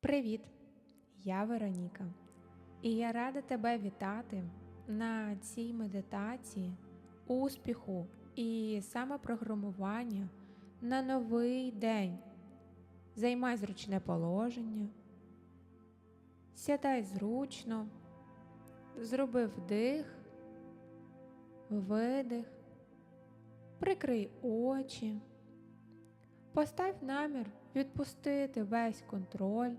Привіт! Я Вероніка, і я рада тебе вітати на цій медитації успіху і самопрограмування на новий день. Займай зручне положення, сідай зручно, зроби вдих, видих, прикрий очі, постав намір відпустити весь контроль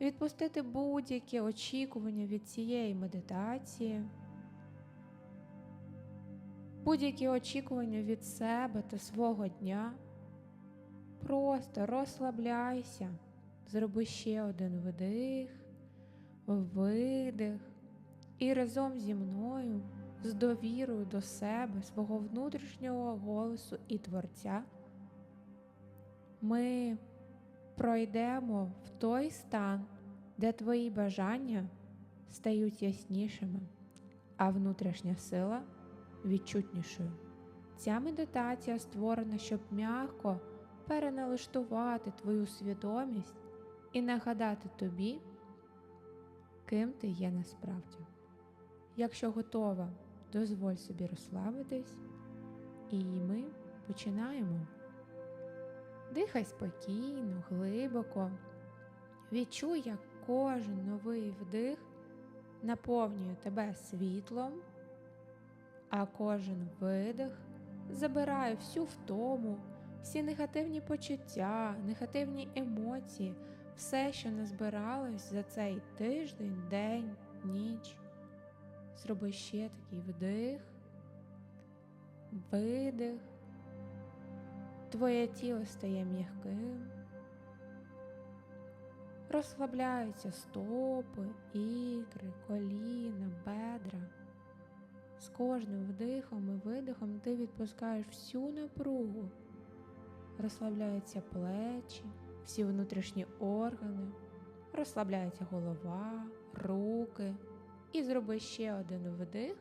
відпустити будь-які очікування від цієї медитації, будь-які очікування від себе та свого дня. Просто розслабляйся, зроби ще один вдих, видих, і разом зі мною, з довірою до себе, свого внутрішнього голосу і Творця, ми пройдемо в той стан, де твої бажання стають яснішими, а внутрішня сила відчутнішою. Ця медитація створена, щоб м'яко переналаштувати твою свідомість і нагадати тобі, ким ти є насправді. Якщо готова, дозволь собі розслабитись, і ми починаємо. Дихай спокійно, глибоко. Відчуй, як кожен новий вдих наповнює тебе світлом, а кожен видих забирає всю втому, всі негативні почуття, негативні емоції, все, що назбиралось за цей тиждень, день, ніч. Зроби ще такий вдих, видих. Твоє тіло стає м'яким, розслабляються стопи, ікри, коліна, бедра. З кожним вдихом і видихом ти відпускаєш всю напругу, розслабляються плечі, всі внутрішні органи, розслабляється голова, руки. І зроби ще один вдих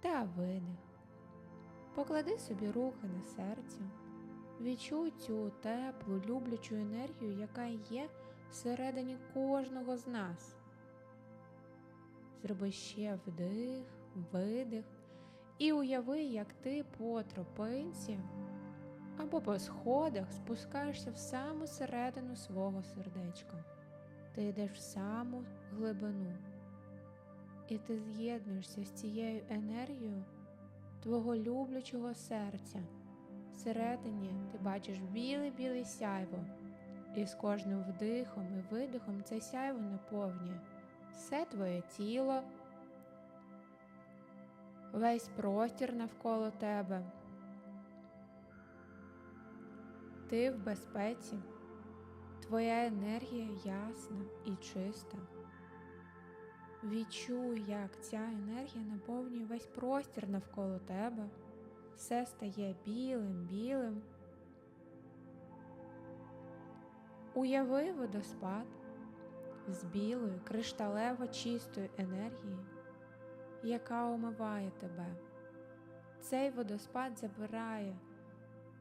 та видих. Поклади собі руки на серце, відчуй цю теплу, люблячу енергію, яка є всередині кожного з нас. Зроби ще вдих, видих і уяви, як ти по тропинці або по сходах спускаєшся в саму середину свого сердечка. Ти йдеш в саму глибину. І ти з'єднуєшся з цією енергією твого люблячого серця. Всередині ти бачиш біле-біле сяйво, і з кожним вдихом і видихом це сяйво наповнює все твоє тіло, весь простір навколо тебе. Ти в безпеці, твоя енергія ясна і чиста. Відчуй, як ця енергія наповнює весь простір навколо тебе, все стає білим, білим. Уяви водоспад з білою, кришталево чистою енергією, яка омиває тебе. Цей водоспад забирає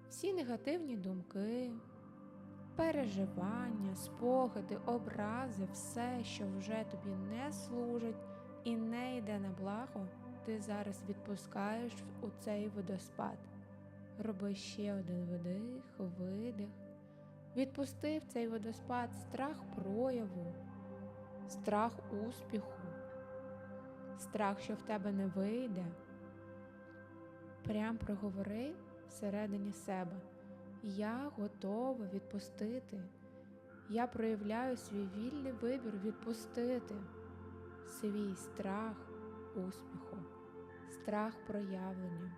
всі негативні думки переживання, спогади, образи, все, що вже тобі не служить і не йде на благо, ти зараз відпускаєш у цей водоспад. Роби ще один вдих, видих. Відпусти в цей водоспад страх прояву, страх успіху, страх, що в тебе не вийде. Прям проговори всередині себе. Я готова відпустити. Я проявляю свій вільний вибір відпустити свій страх успіху, страх проявлення,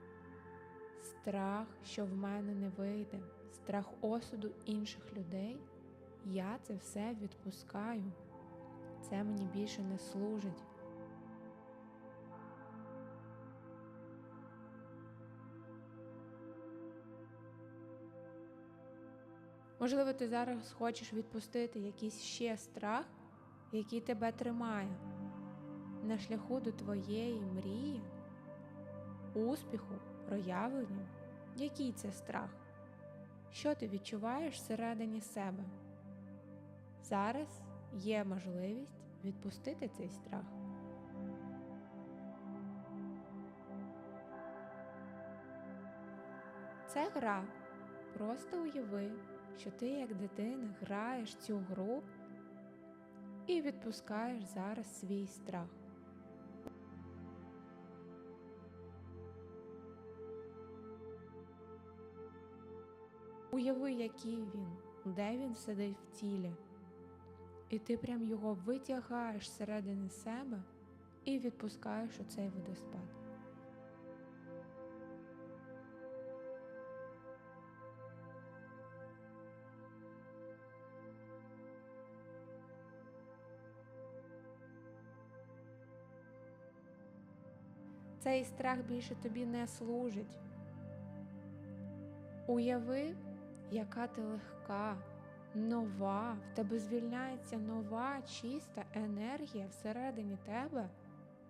страх, що в мене не вийде, страх осуду інших людей. Я це все відпускаю. Це мені більше не служить. Можливо, ти зараз хочеш відпустити якийсь ще страх, який тебе тримає на шляху до твоєї мрії, успіху, проявлення. Який це страх? що ти відчуваєш всередині себе. Зараз є можливість відпустити цей страх. Це гра. Просто уяви, що ти, як дитина, граєш цю гру і відпускаєш зараз свій страх. Уяви, який він, де він сидить в тілі. І ти прям його витягаєш зсередини себе і відпускаєш у цей водоспад. Цей страх більше тобі не служить. Уяви, яка ти легка, нова, в тебе звільняється нова, чиста енергія всередині тебе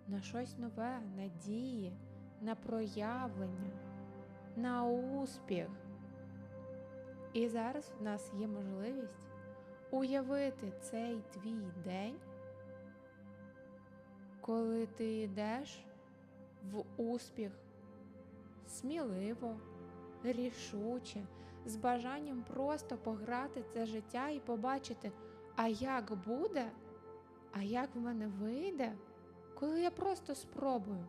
на щось нове, надії, на проявлення, на успіх. І зараз в нас є можливість уявити цей твій день, коли ти йдеш в успіх сміливо, рішуче, з бажанням просто пограти це життя і побачити, а як буде, а як в мене вийде, коли я просто спробую,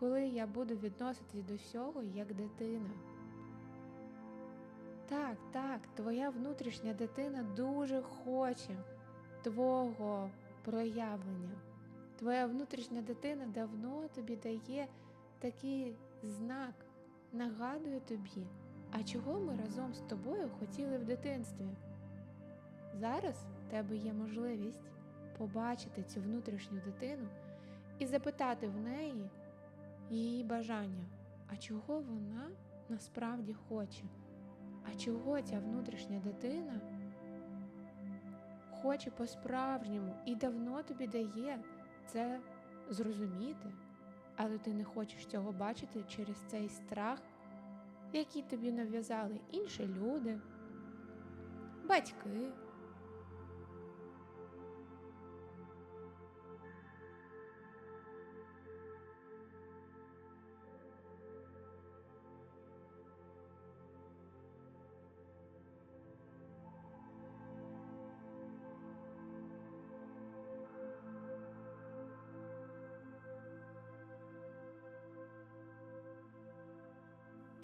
коли я буду відноситись до всього як дитина. Так, так, твоя внутрішня дитина дуже хоче твого проявлення. Твоя внутрішня дитина давно тобі дає такий знак, нагадує тобі, а чого ми разом з тобою хотіли в дитинстві. Зараз в тебе є можливість побачити цю внутрішню дитину і запитати в неї її бажання, а чого вона насправді хоче, а чого ця внутрішня дитина хоче по-справжньому і давно тобі дає це зрозуміти, але ти не хочеш цього бачити через цей страх, який тобі нав'язали інші люди, батьки.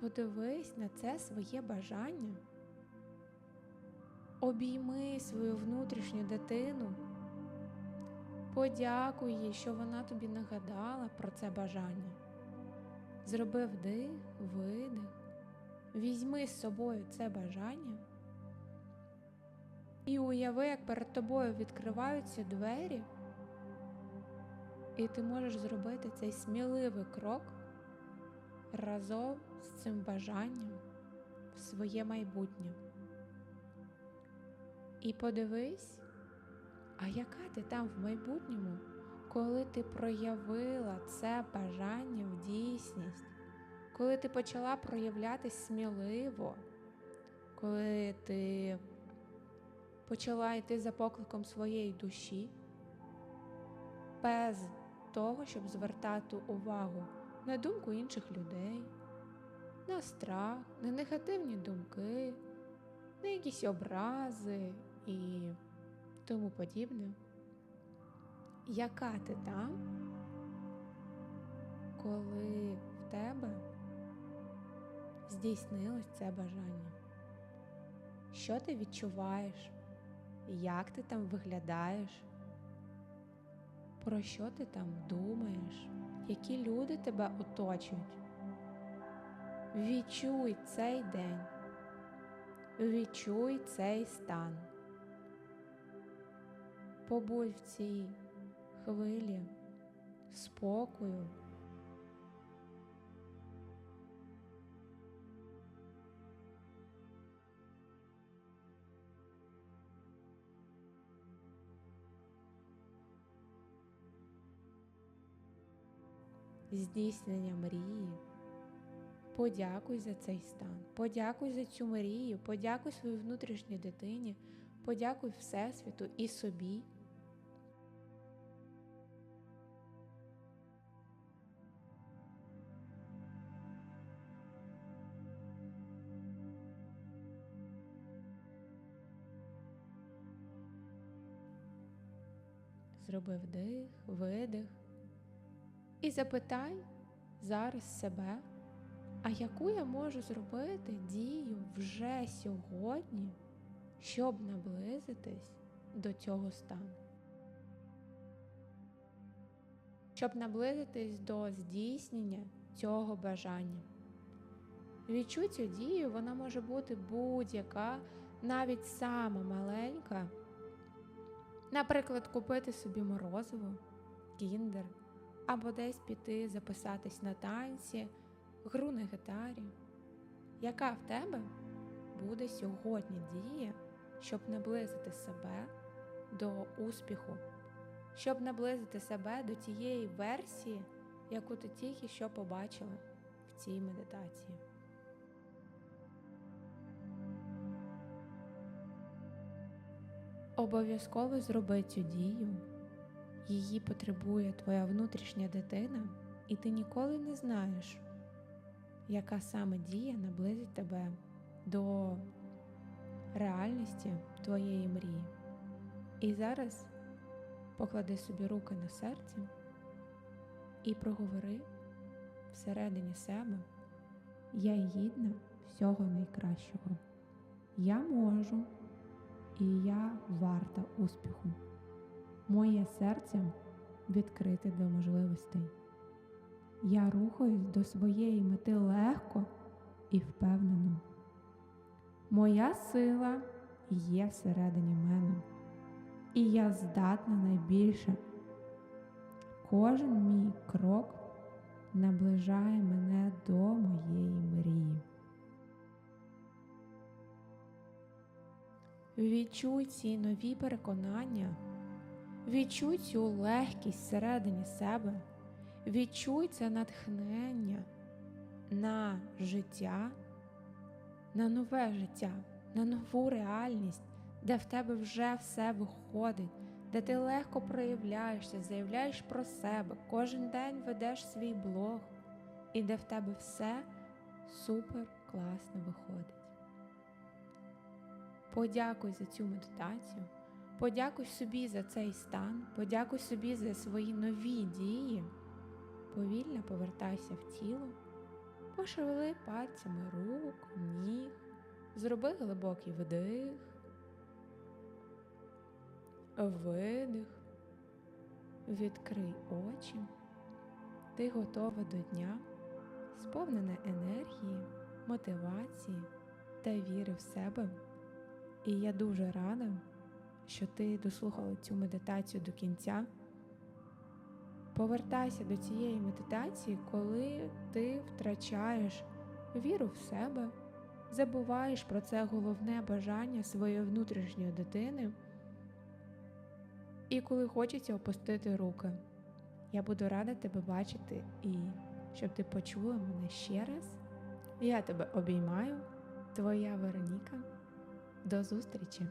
Подивись на це своє бажання. Обійми свою внутрішню дитину. Подякуй їй, що вона тобі нагадала про це бажання. Зроби вдих, видих, візьми з собою це бажання і уяви, як перед тобою відкриваються двері, і ти можеш зробити цей сміливий крок разом з цим бажанням в своє майбутнє. І подивись, а яка ти там в майбутньому, коли ти проявила це бажання в дійсність, коли ти почала проявлятись сміливо, коли ти почала йти за покликом своєї душі, без того, щоб звертати увагу на думку інших людей, на страх, на негативні думки, на якісь образи і тому подібне. Яка ти там, коли в тебе здійснилось це бажання? Що ти відчуваєш? Як ти там виглядаєш? Про що ти там думаєш? Які люди тебе оточують? Відчуй цей день, відчуй цей стан. Побудь в цій хвилі спокою. Здійснення мрії, Подякуй за цей стан, подякуй за цю мрію, подякуй своїй внутрішній дитині, подякуй Всесвіту і собі. Зроби вдих, видих. І запитай зараз себе, а яку я можу зробити дію вже сьогодні, щоб наблизитись до цього стану? Щоб наблизитись до здійснення цього бажання. Відчуй цю дію, вона може бути будь-яка, навіть сама маленька. Наприклад, купити собі морозиво, кіндер, або десь піти записатись на танці, гру на гітарі. Яка в тебе буде сьогодні дія, щоб наблизити себе до успіху, щоб наблизити себе до тієї версії, яку ти тільки що побачила в цій медитації? Обов'язково зроби цю дію. Її потребує твоя внутрішня дитина, і ти ніколи не знаєш, яка саме дія наблизить тебе до реальності твоєї мрії. І зараз поклади собі руки на серце і проговори всередині себе, я гідна всього найкращого. Я можу і я варта успіху. Моє серце відкрите до можливостей. Я рухаюсь до своєї мети легко і впевнено. Моя сила є всередині мене, і я здатна найбільше. Кожен мій крок наближає мене до моєї мрії. Відчуй ці нові переконання, відчуй цю легкість всередині себе, відчуй це натхнення на життя, на нове життя, на нову реальність, де в тебе вже все виходить, де ти легко проявляєшся, заявляєш про себе, кожен день ведеш свій блог, і де в тебе все супер класно виходить. Подякуй за цю медитацію, подякуй собі за цей стан, подякуй собі за свої нові дії. Повільно повертайся в тіло, пошевели пальцями рук, ніг, зроби глибокий вдих, видих, відкрий очі. Ти готова до дня, сповнена енергії, мотивації та віри в себе. І я дуже рада, що ти дослухала цю медитацію до кінця. Повертайся до цієї медитації, коли ти втрачаєш віру в себе, забуваєш про це головне бажання своєї внутрішньої дитини. І коли хочеться опустити руки, я буду рада тебе бачити і щоб ти почула мене ще раз. Я тебе обіймаю, твоя Вероніка. До зустрічі!